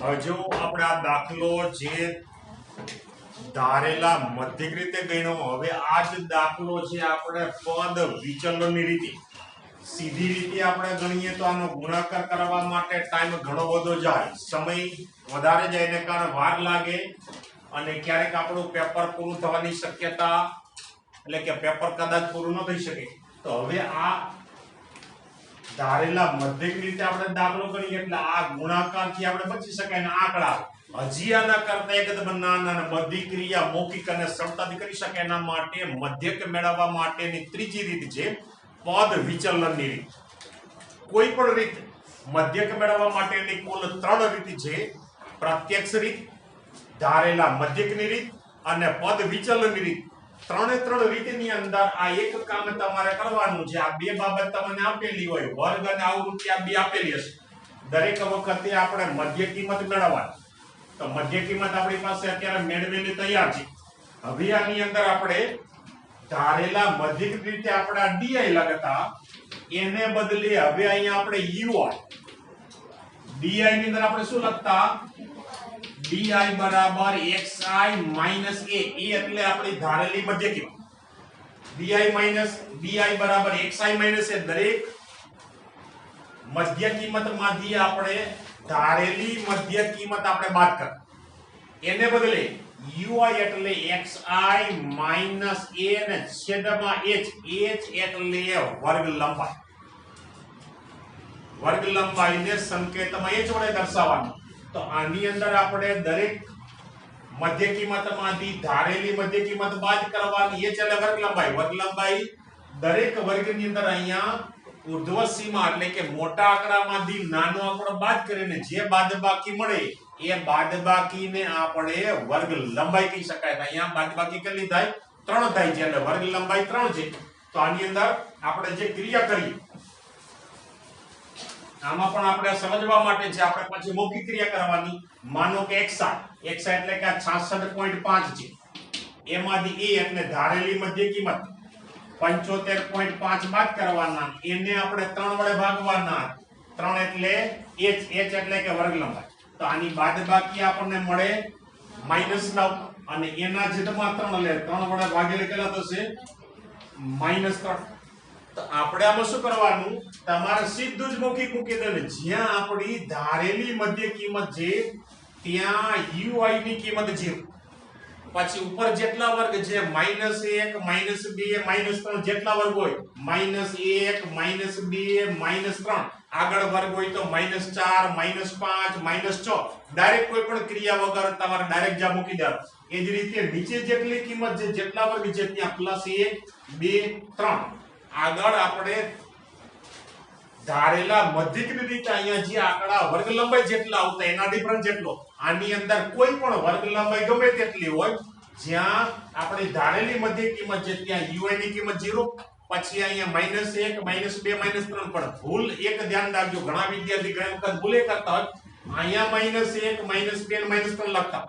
હવે જો આપણે આ દાખલો જે ધારેલા મધ્યક રીતે ગણ્યો, હવે આ જ દાખલો છે આપણે પદ વિચલનની રીતે, સીધી રીતે આપણે ગણીએ તો આનો ગુણાકાર કરવા માટે ટાઈમ ઘણો બધો જાય. સમય વધારે જાય એને કારણે વાર લાગે અને ક્યારેક આપણું પેપર પૂરું થવાની શક્યતા, એટલે કે પેપર કદાચ પૂરું ન થઈ શકે. તો હવે આ ધારેલા મધ્યક રીતે આપણે દાખલો કરીએ એટલે આ ગુણાકારથી આપણે બચી શકાય ને આંકડા હજી આના કરતા એકદમ નાના અને બધી ક્રિયા મૌખિક અને સરળતાથી કરી શકાય એના માટે મધ્યક મેળવવા માટેની ત્રીજી રીત છે પદ વિચલનની રીત. કોઈ પણ રીત મધ્યક મેળવવા માટેની કુલ ત્રણ રીત છે. પ્રત્યક્ષ રીત, ધારેલા મધ્યકની રીત અને પદ વિચલનની રીત. ત્રણે ત્રણ રીતની અંદર આ એક કામ તમારે કરવાનું છે. આ બે બાબત તમને આપેલી હોય. વર્ગ અને આવૃત્તિ આ બે આપેલી હશે. દરેક વખતે આપણે મધ્ય કિંમત મેળવવાની. તો મધ્ય કિંમત આપણી પાસે અત્યારે મેળવેલી તૈયાર છે. હવે આની અંદર આપણે ધારેલા મધ્યક રીતે આપણા ડીઆઈ લગતા એને બદલે હવે અહીંયા આપણે યુઆઈ. ડીઆઈ ની અંદર આપણે શું લખતા? Di બરાબર xi માઇનસ a. એ એટલે આપણી ધારેલી મધ્ય કિંમત bi માઇનસ bi બરાબર xi માઇનસ a. દરેક મધ્ય કિંમતમાંથી આપણે ધારેલી મધ્ય કિંમત આપણે બાદ કર. એને બદલે ui એટલે xi માઇનસ a ને છેદમાં h. H એટલે વર્ગ લંબાઈ વર્ગ લંબાઈને સંકેતમાં h વડે દર્શાવવાનું. તો આની અંદર આપણે દરેક મધ્ય કિંમતમાંથી ધારેલી મધ્ય કિંમત બાદ કરવાની. એ છે વર્ગ લંબાઈ. વર્ગ લંબાઈ દરેક વર્ગની અંદર અહીંયા ઉર્ધ્વ સીમા એટલે કે મોટા આંકડામાંથી નાનો આંકડો બાદ કરીને જે બાદબાકી મળે, એ બાદબાકીને આપણે વર્ગ લંબાઈ કહી શકાય. અહીંયા બાદબાકી કેટલી થાય ત્રણ થાય છે. એટલે વર્ગ લંબાઈ ત્રણ છે. તો આની અંદર આપણે જે ક્રિયા કરીએ આમાં પણ આપણે સમજવા માટે છે, આપણે પછી મૌખિક ક્રિયા કરવાની. માનો કે એક્સા એક્સા એટલે કે છાસઠ પોઈન્ટ પાંચ છે. એમાંથી એ એટલે ધારેલી મધ્ય કિંમત. પંચોતેર પોઈન્ટ પાંચ બાદ કરવાના. એને આપણે ત્રણ વડે ભાગવાના. ત્રણ એટલે એચ એચ એટલે કે વર્ગ લંબાઈ તો આની બાદબાકી આપણને મળે માઇનસ નવ અને એના છેદમાં ત્રણ એટલે ત્રણ વડે ભાગેલે કેટલા થશે? માઇનસ ત્રણ. તો આપણે આમાં શું કરવાનું? તમારે સીધું જ મૂકી મૂકી દેવાનું. જ્યાં આપણી ધારેલી મધ્ય કિંમત છે, ત્યાં યુઆઈ ની કિંમત 0 પછી ઉપર જેટલા વર્ગ છે માઇનસ એક માઇનસ બે માઇનસ ત્રણ જેટલા વર્ગ હોય માઇનસ એક માઇનસ બે માઇનસ ત્રણ. આગળ વર્ગ હોય તો માઇનસ ચાર માઇનસ પાંચ માઇનસ છ. ડાયરેક્ટ કોઈ પણ ક્રિયા વગર તમારે ડાયરેક્ટ જ્યાં મૂકી દેવાનું. એ જ રીતે નીચે જેટલી કિંમત છે, જેટલા વર્ગ છે, ત્યાં પ્લસ એક, બે, ત્રણ. આગળ આપણે ધારેલા મધ્યકની રીતે અહીંયા જે આંકડા વર્ગ લંબાઈ જેટલા આવતા એના ડિફરન્સ જેટલો. આની અંદર કોઈ પણ વર્ગ લંબાઈ ગમે તેટલી હોય, જ્યાં આપણે ધારેલી મધ્ય કિંમત છે ત્યાં UI ની કિંમત 0 પછી અહીંયા માઇનસ એક માઇનસ બે માઇનસ ત્રણ. પણ ભૂલ એક ધ્યાન રાખજો. ઘણા વિદ્યાર્થી ઘણી વખત ભૂલે કરતા હોય. અહીંયા માઇનસ એક માઇનસ બે માઇનસ ત્રણ લખતા.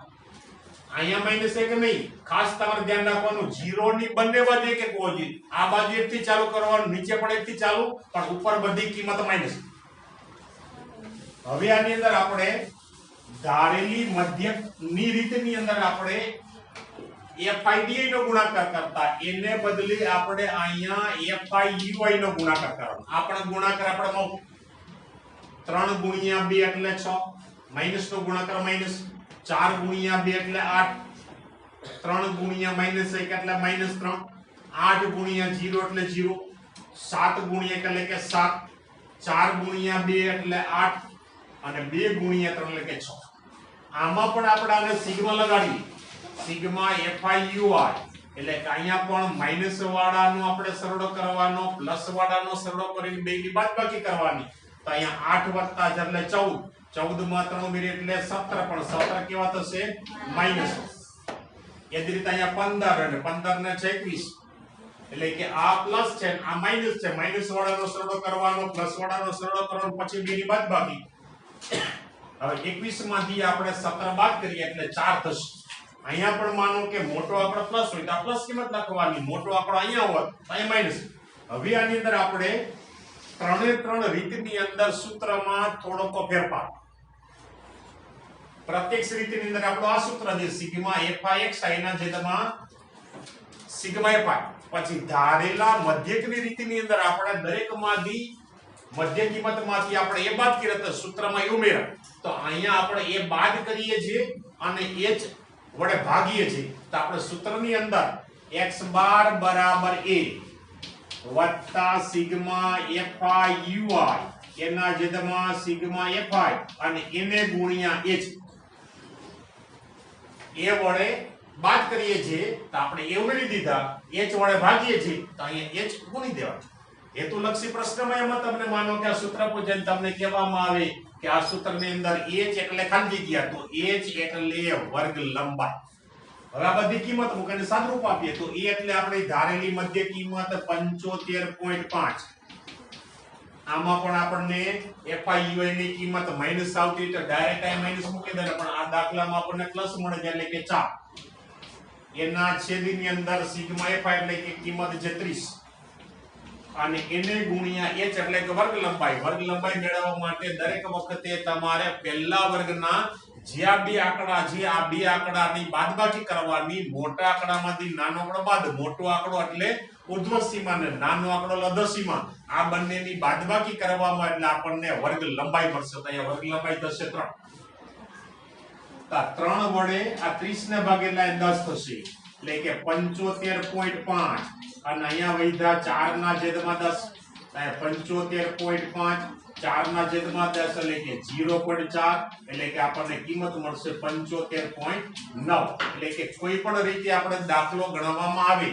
અહીંયા માઇનસ એક નહીં. ખાસ તમારે ધ્યાન રાખવાનું જીરો ની બંને બાજુ એક એક હોવી આ બાજુ એક થી ચાલુ કરવાનું, નીચે પણ એક થી ચાલુ, પણ ઉપર બધી કિંમત માઇનસ. હવે આની અંદર આપણે ધારેલી મધ્યકની રીતની અંદર આપણે એફઆઈડીઆઈ નો ગુણાકાર કરતા, એને બદલે આપણે અહીંયા FIUI નો ગુણાકાર કરવાનો. આપણે ગુણાકાર આપણે ત્રણ ગુણ્યા બે એટલે છ. માઇનસ નો ગુણાકાર માઇનસ. ચાર ગુણ્યા બે એટલે આઠ. ત્રણ ગુણ્યા માઇનસ એક એટલે માઇનસ ત્રણ. આઠ ગુણ્યા જીરો એટલે જીરો. સાત ગુણ્યા એટલે કે સાત. ચાર ગુણ્યા બે એટલે આઠ. અને બે ગુણ્યા ત્રણ એટલે કે છ. આમાં પણ આપણે આને સિગ્મા લગાડીએ. સિગ્મા એફઆઈયુઆર એટલે કે અહીંયા પણ માઇનસ વાળાનો આપણે સરળો કરવાનો, પ્લસ વાળાનો સરળો કરીને બેની બાદબાકી કરવાની. તો અહીંયા આઠ વત્તા એટલે ચૌદ. ચૌદમાં ત્રણ ઉમેરી એટલે સત્તર, પણ સત્તર કેવા થશે માઇનસ એ જ રીતે અહીંયા પંદર અને પંદર ને છે એકવીસ એટલે કે આ પ્લસ છે આ માઇનસ છે. માઇનસ વાળાનો સરળો કરવાનો, પ્લસ વાળાનો સરળો કરવાનો, પછી બેની બાદબાકી. હવે એકવીસમાંથી આપણે સત્તર બાદ કરીએ એટલે ચાર થશે. અહીંયા પણ માનો કે મોટો આંકડો પ્લસ હોય તો પ્લસ કિંમત લખવાની મોટો આંકડો અહીંયા હોય તો અહીંયા માઇનસ હવે આની અંદર આપણે ત્રણે ત્રણ રીતની અંદર સૂત્રમાં થોડોક ફેરફાર. પ્રત્યક્ષ રીતની અંદર આપણો આ સૂત્ર છે, સિગ્મા એફઆઈએક્સ આઈના છેદમાં સિગ્મા એફઆઈ પછી ધારેલા મધ્યકની રીતની અંદર આપણે દરેકમાંથી, મધ્ય કિંમતમાંથી આપણે એ બાદ કરીએ તો સૂત્રમાં એ ઉમેરા તો અહીંયા આપણે એ બાદ કરીએ છીએ અને એ જ વડે ભાગીએ છીએ. તો આપણે સૂત્રની અંદર x બાર બરાબર a વત્તા સિગ્મા એફઆઈ યુઆઈ એના છેદમાં સિગ્મા એફઆઈ અને એને ગુણ્યા h એ વડે બાદ કરીએ છીએ, તો આપણે એ ઉમેરી દીધા. એચ વડે ભાગીએ છીએ, તો અહીંયા એચ ગુણી દેવા હેતુલક્ષી પ્રશ્નમાં એમાં તમને માનો કે આ સૂત્ર પૂજન તમને કહેવામાં આવે કે આ સૂત્રની અંદર એચ એટલે ખાલી જગ્યા, તો એચ એટલે વર્ગ લંબાઈ. હવે આ બધી કિંમત મૂકીને સાદરૂપ આપીએ. તો એ એટલે આપણે ધારેલી મધ્ય કિંમત 75.5 આમાં પણ આપણને એફઆઈયુઆઈ ની કિંમત માઇનસ આવતી તો ડાયરેક્ટ આ માઇનસ મૂકી દે પણ આ દાખલામાં આપણને પ્લસ મળે છે એટલે કે 4 એના છેદની અંદર સિગ્મા એફઆઈ એટલે કે કિંમત છે 30 અને એને ગુણ્યા h એટલે કે વર્ગ લંબાઈ વર્ગ લંબાઈ મેળવવા માટે દરેક વખતે તમારે પહેલા વર્ગના જે આ આ બે આંકડાની બાદબાકી કરવાની, મોટા આંકડામાંથી એટલે ઉર્ધ્વ સીમા ને નાનો આપણને વર્ગ લંબાઈ મળશે. વર્ગ લંબાઈ થશે ત્રણ. તો આ ત્રણ વડે આ 30 ને ભાગેલા એ 10 થશે. એટલે કે 75.5 અને અહીંયા વૈધા 4 ના છેદમાં 10 75.5 4 ના છેદમાં 10 એટલે કે 0.4 એટલે કે આપણને કિંમત મળશે 75.9 એટલે કે કોઈ પણ રીતે આપણે દાખલો ગણવામાં આવે,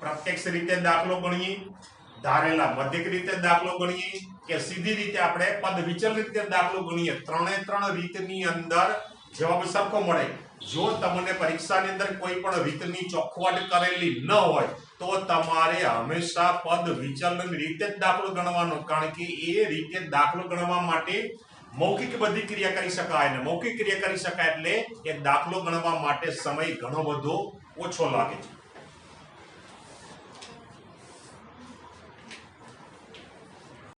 પ્રત્યક્ષ રીતે દાખલો ગણીએ, ધારેલા મધ્યક રીતે દાખલો ગણીએ, કે સીધી રીતે આપણે પદ વિચલ રીતે દાખલો ગણીએ, ત્રણે ત્રણ રીતની અંદર જવાબ સરખો મળે. જો તમને પરીક્ષાની અંદર કોઈ પણ રીતની ચોખવટ કરેલી ન હોય, તો તમારે હંમેશા પદ વિચલન રીતે જ દાખલો ગણવાનો, કારણ કે એ રીતે દાખલો ગણવા માટે મૌખિક બધી ક્રિયા કરી શકાય ને મૌખિક ક્રિયા કરી શકાય એટલે એ દાખલો ગણવા માટે સમય ઘણો બધો ઓછો લાગે છે.